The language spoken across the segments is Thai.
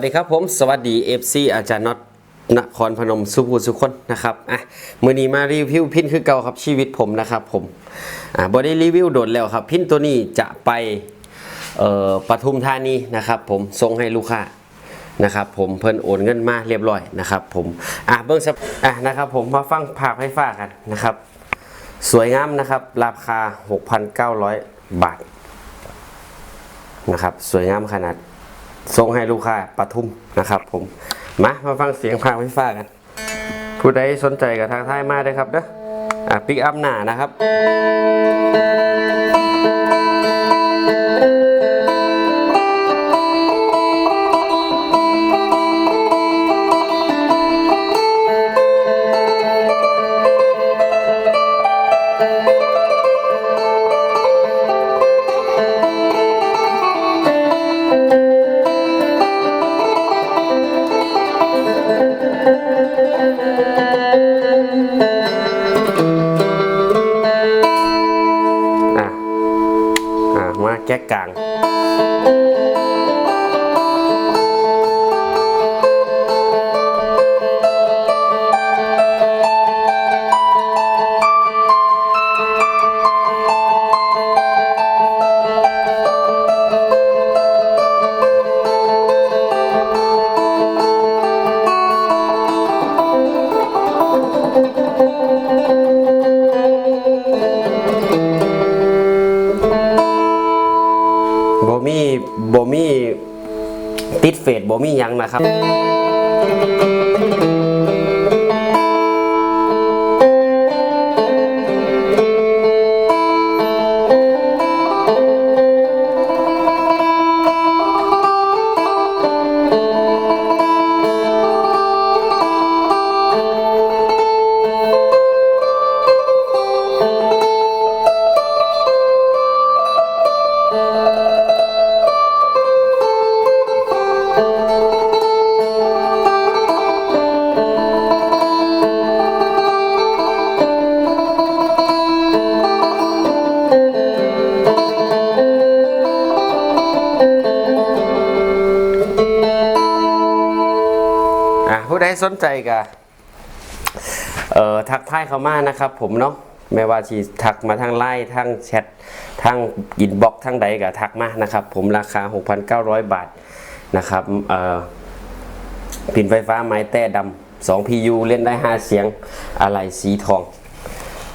สวัสดีครับผมสวัสดี FC อาจารย์น็อตนครพนมสุภูสุคนนะครับอะมือนี้มารีวิวพินคือเก่าครับชีวิตผมนะครับผมอ่าบอได้รีวิวโดดแล้วครับ พินตัวนี้จะไปเอ่อปทุมธานีนะครับผมส่งให้ลูกค้านะครับผมเพิ่นโอนเงินมาเรียบร้อยนะครับผมอะเบิ้งสับอะนะครับผมมาฟังภาพให้ฟ้ากันนะครับ สวยงามนะครับราคา 6,900 บาทนะครับสวยงามขนาด ส่งให้ลูกค้าปทุมนะครับผม มามาฟังเสียงพากไฟฟ้ากัน ผู้ใดสนใจกับทางท้ายมาได้ครับเด้ออะปิกอัพหนานะครับ แก้กลาง บ่มีติดเฟดบ่มียังนะครับ สนใจก็เอ่อทักทายเขามานะครับผมเนาะไม่ว่าที่ทักมาทางไลน์ทางแชททางอินบ็อกทางใดก็ทักมานะครับ ผมราคา 6,900 บาทนะครับเอ่อปินไฟฟ้าไม้แต้ดำ2 PU เล่นได้ 5 เสียงอะไรสีทอง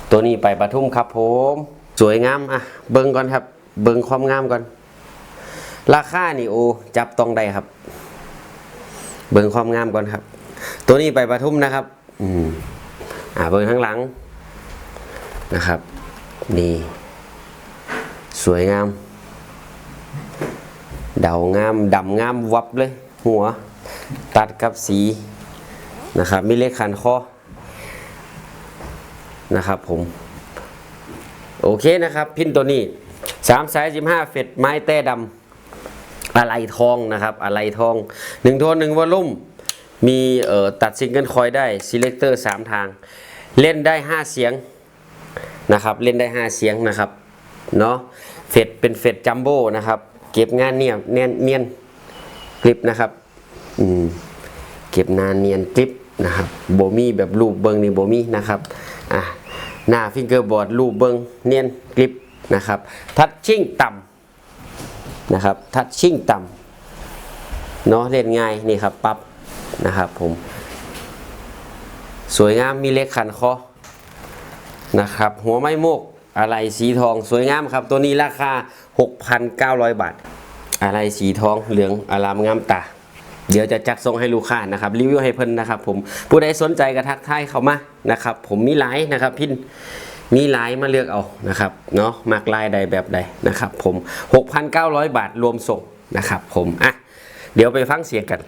ตัวนี้ไปปทุมครับผม สวยงามอะเบิ่งก่อนครับ เบิ่งความงามก่อน ราคานี่โอจับต้องได้ครับ เบิ่งความงามก่อนครับ ตัวนี้ไปปทุมนะครับ อืมอ่าเบิ่งข้างหลังนะครับ นี่ สวยงาม เดางามดำงามวับเลย หัว ตัดกับสีนะครับ มีเลขขันคอนะครับผม โอเคนะครับ พินตัวนี้3สาย15เฟตไม้แต้ดำอะไรทองนะครับ อะไรทองหนึ่งโทนหนึ่งวอลลุ่ม มีเอ่อตัดซิงเกิลคอยได้ selector 3 ทาง เล่นได้ 5 เสียงนะครับเล่นได้ 5 เสียงนะครับเนาะเฟดเป็นเฟดจัมโบ้นะครับ เก็บงานเนียบเนียนเนียนกริปนะครับอืมเก็บนานเนียนกริปนะครับโบมีแบบรูปเบิงนี่โบมีนะครับอะหน้าฟิงเกอร์บอร์ดรูปเบิงเนียนกริปนะครับทัชชิ่งต่ำนะครับทัชชิ่งต่ำเนาะเล่นง่ายนี่ครับปั๊บ นะครับผม สวยงามมีเล็กขันคอนะครับ หัวไม้โมกอะไรสีทองสวยงามครับ ตัวนี้ราคา 6,900 บาท อะไรสีทองเหลืองอารามงามตา เดี๋ยวจะจัดส่งให้ลูกค้านะครับ รีวิวให้เพิ่นนะครับผมผู้ใดสนใจกระทักทายเข้ามานะครับ ผมมีหลายนะครับพินมีหลายมาเลือกเอานะครับเนาะมากลายใดแบบใดนะครับผม 6,900 บาทรวมส่งนะครับผมอะเดี๋ยวไปฟังเสียงกัน